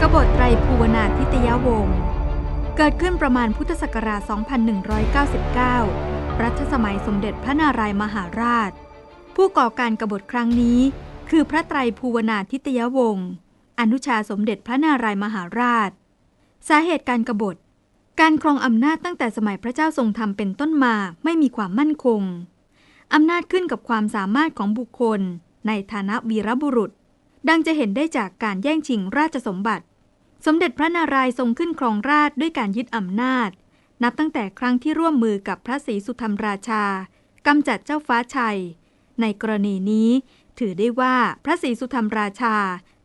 กบฏไตรภูวนาทิตยวงศ์เกิดขึ้นประมาณพุทธศักราช 2199 รัชสมัยสมเด็จพระนารายมหาราช ผู้ก่อการกบฏครั้งนี้ คือพระไตรภูวนาทิตยวงศ์อนุชาสมเด็จพระนารายมหาราช สาเหตุการกบฏ การครองอำนาจตั้งแต่สมัยพระเจ้าทรงธรรมเป็นต้นมาไม่มีความมั่นคง อำนาจขึ้นกับความสามารถของบุคคล ในฐานะวีรบุรุษ ดังจะเห็นได้จากการแย่งชิงราชสมบัติ สมเด็จพระนารายณ์ทรงขึ้นครองราชด้วยการยึดอำนาจ นับตั้งแต่ครั้งที่ร่วมมือกับพระศรีสุธรรมราชากำจัดเจ้าฟ้าชัย ในกรณีนี้ ถือได้ว่าพระศรีสุธรรมราชา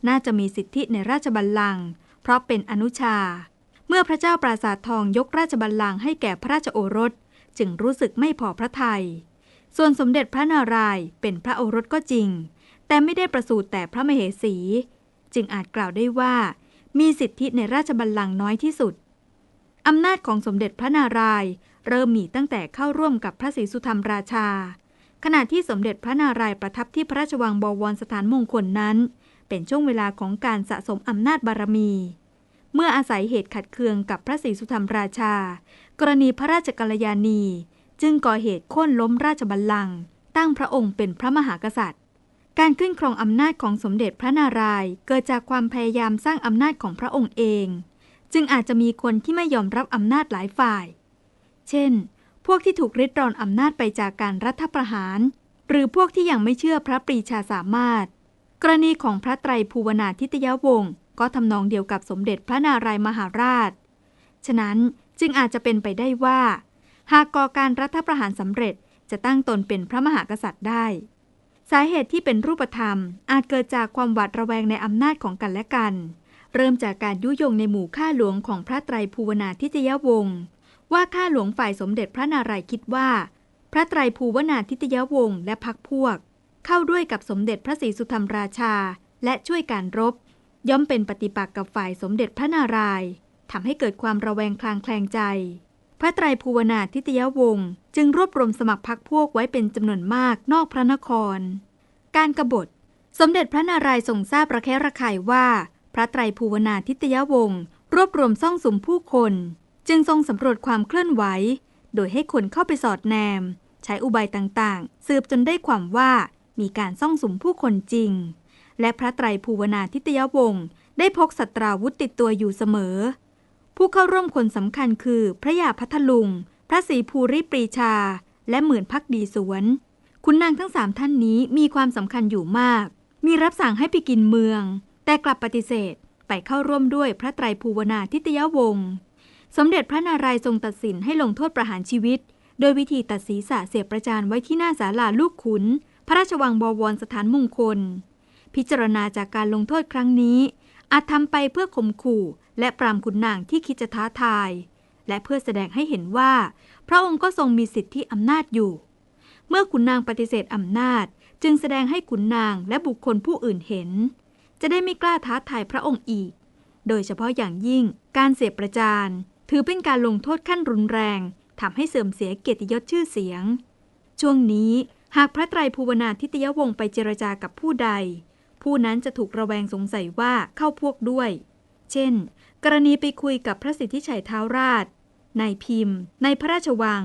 น่าจะมีสิทธิในราชบัลลังก์เพราะเป็นอนุชา เมื่อพระเจ้าปราสาททองยกราชบัลลังก์ให้แก่พระราชโอรส จึงรู้สึกไม่พอพระทยัย ส่วนสมเด็จพระนารายณ์เป็นพระโอรสก็จริง แต่ไม่ได้ประสูติแต่พระมเหสี จึงอาจกล่าวได้ว่า มีสิทธิในราชบัลลังก์น้อยที่สุดอำนาจของสมเด็จพระนารายณ์เริ่มมีตั้งแต่เข้าร่วมกับพระศรีสุธรรมราชา ขณะที่สมเด็จพระนารายณ์ประทับที่พระราชวังบวรสถานมงคลนั้น เป็นช่วงเวลาของการสะสมอำนาจบารมี เมื่ออาศัยเหตุขัดเคืองกับพระศรีสุธรรมราชา กรณีพระราชกัลยาณี จึงก่อเหตุโค่นล้มราชบัลลังก์ตั้งพระองค์เป็นพระมหากษัตริย์ การขึ้นครองอำนาจของสมเด็จพระนารายณ์เกิดจากความพยายามสร้างอำนาจของพระองค์เอง จึงอาจจะมีคนที่ไม่ยอมรับอำนาจหลายฝ่าย เช่น พวกที่ถูกริดรอนอำนาจไปจากการรัฐประหาร หรือพวกที่ยังไม่เชื่อพระปรีชาสามารถ กรณีของพระไตรภูวนาทิตยวงศ์ก็ทำนองเดียวกับสมเด็จพระนารายณ์มหาราช ฉะนั้นจึงอาจจะเป็นไปได้ว่า หากก่อการรัฐประหารสำเร็จจะตั้งตนเป็นพระมหากษัตริย์ได้ สาเหตุที่เป็นรูปธรรม อาจเกิดจากความหวาดระแวงในอำนาจของกันและกัน เริ่มจากการยุยงในหมู่ข้าหลวงของพระไตรภูวนาทิตยวงศ์ว่าข้าหลวงฝ่ายสมเด็จพระนารายณ์คิดว่า พระไตรภูวนาทิตยวงศ์และพรรคพวก เข้าด้วยกับสมเด็จพระศรีสุธรรมราชา และช่วยการรบ ย่อมเป็นปฏิปักษ์กับฝ่ายสมเด็จพระนารายณ์ทำให้เกิดความระแวงคลางแคลงใจ พระไตรภูวนาทิตยวงศ์จึงรวบรวมสมัครพรรคพวกไว้เป็นจำนวนมากนอกพระนคร การกบฏ สมเด็จพระนารายณ์ทรงทราบประแคะระคายว่า พระไตรภูวนาทิตยวงศ์รวบรวมซ่องสุมผู้คน จึงทรงสำรวจความเคลื่อนไหว โดยให้คนเข้าไปสอดแนม ใช้อุบายต่างๆ สืบจนได้ความว่ามีการซ่องสุมผู้คนจริง และพระไตรภูวนาทิตยวงศ์ได้พกสัตราวุธติดตัวอยู่เสมอ ผู้เข้าร่วมคนสำคัญคือ พระยาพัทลุง พระศรีภูริปรีชา และหมื่นพักดีสวน คุณนางทั้งสามท่านนี้มีความสำคัญอยู่มาก มีรับสั่งให้ไปกินเมือง แต่กลับปฏิเสธไปเข้าร่วมด้วยพระไตรภูวนาทิตยวงศ์สมเด็จพระนารายณ์ทรงตัดสินให้ลงโทษประหารชีวิต โดยวิธีตัดศีรษะเสียประจานไว้ที่หน้าศาลาลูกขุน พระราชวังบวรสถานมงคล พิจารณาจากการลงโทษครั้งนี้ อาจทำไปเพื่อข่มขู่ และปรามขุนนางที่คิดจะท้าทาย และเพื่อแสดงให้เห็นว่า พระองค์ก็ทรงมีสิทธิอำนาจอยู่ เมื่อขุนนางปฏิเสธอำนาจ จึงแสดงให้ขุนนางและบุคคลผู้อื่นเห็น จะได้ไม่กล้าท้าทายพระองค์อีก โดยเฉพาะอย่างยิ่ง การเสียประจานถือเป็นการลงโทษขั้นรุนแรงทำให้เสื่อมเสียเกียรติยศชื่อเสียง ช่วงนี้หากพระไตรภูวนาทิตยวงศ์ไปเจรจากับผู้ใด ผู้นั้นจะถูกระแวงสงสัยว่าเข้าพวกด้วย เช่น กรณีไปคุยกับพระสิทธิชัยเท้าราชนายพิมพ์ ในพระราชวัง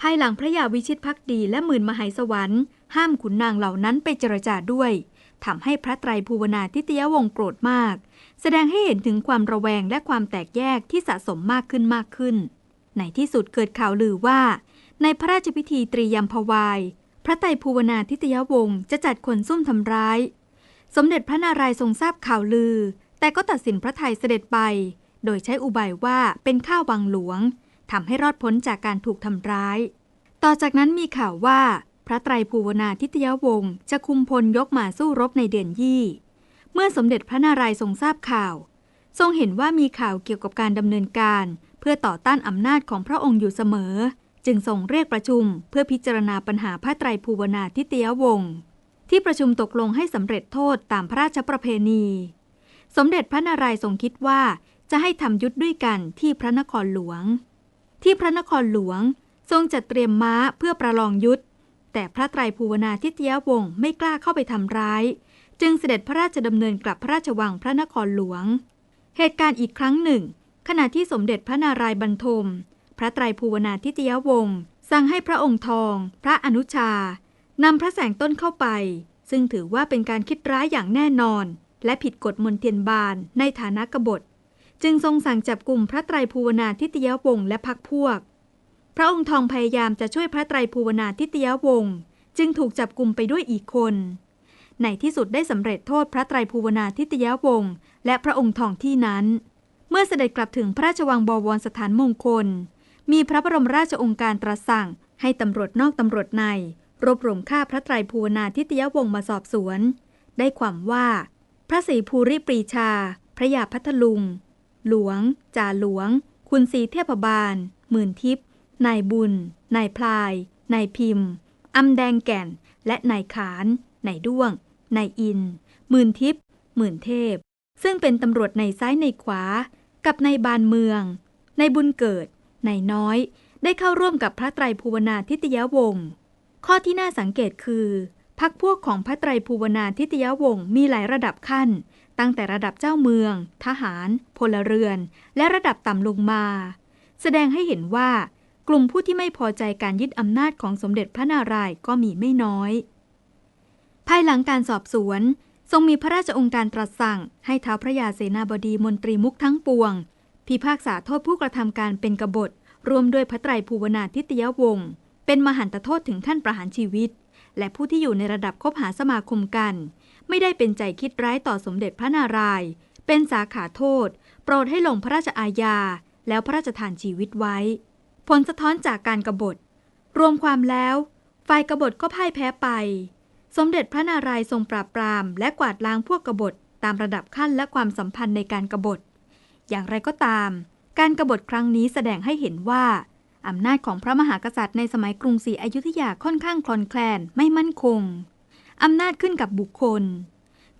ภายหลังพระยาวิชิตพักดีและหมื่นมหายสวรรค์ห้ามขุนนางเหล่านั้นไปเจรจาด้วยทำให้พระไตรภูวนาทิตยวงโกรธมาก แสดงให้เห็นถึงความระแวงและความแตกแยกที่สะสมมากขึ้นมากขึ้น ในที่สุดเกิดข่าวลือว่า ในพระราชพิธีตรียมพวาย พระไตรภูวนาทิตยวงศ์จะจัดคนซุ่มทำร้าย สมเด็จพระนารายณ์ทรงทราบข่าวลือ แต่ก็ตัดสินพระไทยเสด็จไป โดยใช้อุบายว่าเป็นข้าวังหลวงทำให้รอดพ้นจากการถูกทำร้าย ต่อจากนั้นมีข่าวว่า พระไตรภูวนาทิตยวงศ์จะคุมพลยกมาสู้รบในเดือนยี่ เมื่อสมเด็จพระนารายณ์ทรงทราบข่าว ทรงเห็นว่ามีข่าวเกี่ยวกับการดำเนินการ เพื่อต่อต้านอำนาจของพระองค์อยู่เสมอ จึงทรงเรียกประชุม เพื่อพิจารณาปัญหาพระไตรภูวนาทิตยวงศ์ที่ประชุมตกลงให้สำเร็จโทษตามพระราชประเพณี สมเด็จพระนารายณ์ทรงคิดว่าจะให้ทำยุทธด้วยกันที่พระนครหลวง ที่พระนครหลวงทรงจัดเตรียมม้าเพื่อประลองยุทธแต่พระไตรภูวนาทิตยวงศ์ไม่กล้าเข้าไปทำร้าย จึงเสด็จพระราชดำเนินกลับพระราชวังพระนครหลวง เหตุการณ์อีกครั้งหนึ่ง ขณะที่สมเด็จพระนารายณ์บรรทม พระไตรภูวนาทิตยวงศ์สั่งให้พระองค์ทอง พระอนุชานำพระแสงต้นเข้าไป ซึ่งถือว่าเป็นการคิดร้ายอย่างแน่นอน และผิดกฎมนเทียนบานในฐานะกบฏ จึงทรงสั่งจับกลุ่มพระไตรภูวนาทิตยวงศ์และพักพวก พระองค์ทองพยายามจะช่วยพระไตรภูวนาทิตยวงศ์จึงถูกจับกลุ่มไปด้วยอีกคนในที่สุดได้สำเร็จโทษพระไตรภูวนาทิตยวงศ์และพระองค์ทองที่นั้น เมื่อเสด็จกลับถึงพระราชวังบวรสถานมงคล มีพระบรมราชองค์การตรัสสั่งให้ตำรวจนอกตำรวจใน รวบรวมฆ่าพระไตรภูวนาทิตยวงศ์มาสอบสวน ได้ความว่า พระศรีภูริปรีชา พระยาพัทลุง หลวง จ่าหลวง คุณศรีเทพบาล หมื่นทิพย์นายบุญ นายพลาย นายพิมพ์อำแดงแก่น และนายขาน นายด้วง นายอิน หมื่นทิพย์หมื่นเทพ ซึ่งเป็นตำรวจในซ้ายในขวา กับนายบานเมือง นายบุญเกิด นายน้อย ได้เข้าร่วมกับพระไตรภูวนาทิตยวงศ์ข้อที่น่าสังเกตคือ พักพวกของพระไตรภูวนาทิตยวงศ์มีหลายระดับขั้น ตั้งแต่ระดับเจ้าเมือง ทหาร พลเรือน และระดับต่ำลงมา แสดงให้เห็นว่ากลุ่มผู้ที่ไม่พอใจการยึดอำนาจของสมเด็จพระนารายณ์ก็มีไม่น้อย ภายหลังการสอบสวน ทรงมีพระราชองค์การตรัสสั่ง ให้ท้าวพระยาเสนาบดีมนตรีมุกทั้งปวง พิพากษาโทษผู้กระทำการเป็นกบฏรวมด้วยพระไตรภูวนาทิตยวงศ์เป็นมหันตโทษถึงขั้นประหารชีวิต และผู้ที่อยู่ในระดับคบหาสมาคมกัน ไม่ได้เป็นใจคิดร้ายต่อสมเด็จพระนารายณ์เป็นสาขาโทษ โปรดให้ลงพระราชอาญา แล้วพระราชทานชีวิตไว้ ผลสะท้อนจากการกบฏ รวมความแล้ว ฝ่ายกบฏก็พ่ายแพ้ไป สมเด็จพระนารายณ์ทรงปราบปราม และกวาดล้างพวกกบฏตามระดับขั้นและความสัมพันธ์ในการกบฏ อย่างไรก็ตาม การกบฏครั้งนี้แสดงให้เห็นว่า อำนาจของพระมหากษัตริย์ในสมัยกรุงศรีอยุธยาค่อนข้างคลอนแคลนไม่มั่นคง อำนาจขึ้นกับบุคคล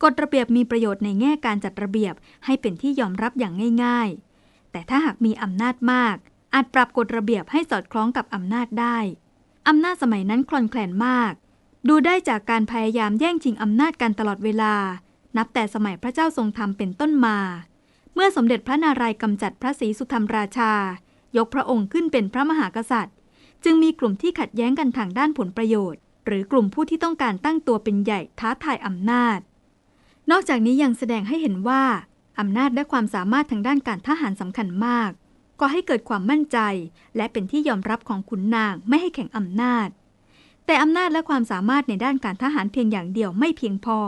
กฎระเบียบมีประโยชน์ในแง่การจัดระเบียบให้เป็นที่ยอมรับอย่างง่าย ๆ แต่ถ้าหากมีอำนาจมาก อาจปรับกฎระเบียบให้สอดคล้องกับอำนาจได้ อำนาจสมัยนั้นคลอนแคลนมาก ดูได้จากการพยายามแย่งชิงอำนาจกันตลอดเวลา นับแต่สมัยพระเจ้าทรงธรรมเป็นต้นมา เมื่อสมเด็จพระนารายณ์กำจัดพระศรีสุธรรมราชา ยกพระองค์ขึ้นเป็นพระมหากษัตริย์ จึงมีกลุ่มที่ขัดแย้งกันทางด้านผลประโยชน์ หรือกลุ่มผู้ที่ต้องการตั้งตัวเป็นใหญ่ท้าทายอำนาจ นอกจากนี้ยังแสดงให้เห็นว่าอำนาจและความสามารถทางด้านการทหารสำคัญมากก็ให้เกิดความมั่นใจ และเป็นที่ยอมรับของขุนนางไม่ให้แข่งอำนาจ แต่อำนาจและความสามารถในด้านการทหารเพียงอย่างเดียวไม่เพียงพอ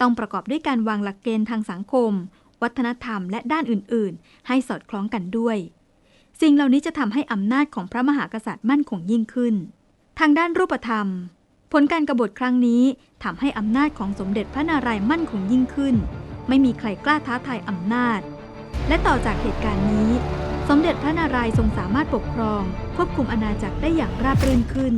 ต้องประกอบด้วยการวางหลักเกณฑ์ทางสังคม วัฒนธรรมและด้านอื่น ๆ ให้สอดคล้องกันด้วย สิ่งเหล่านี้จะทำให้อำนาจของพระมหากษัตริย์มั่นคงยิ่งขึ้น ทางด้านรูปธรรม ผลการกบฏครั้งนี้ทำให้อำนาจของสมเด็จพระนารายณ์มั่นคงยิ่งขึ้น ไม่มีใครกล้าท้าทายอำนาจ และต่อจากเหตุการณ์นี้ สมเด็จพระนารายณ์ทรงสามารถปกครอง ควบคุมอาณาจักรได้อย่างราบรื่นขึ้น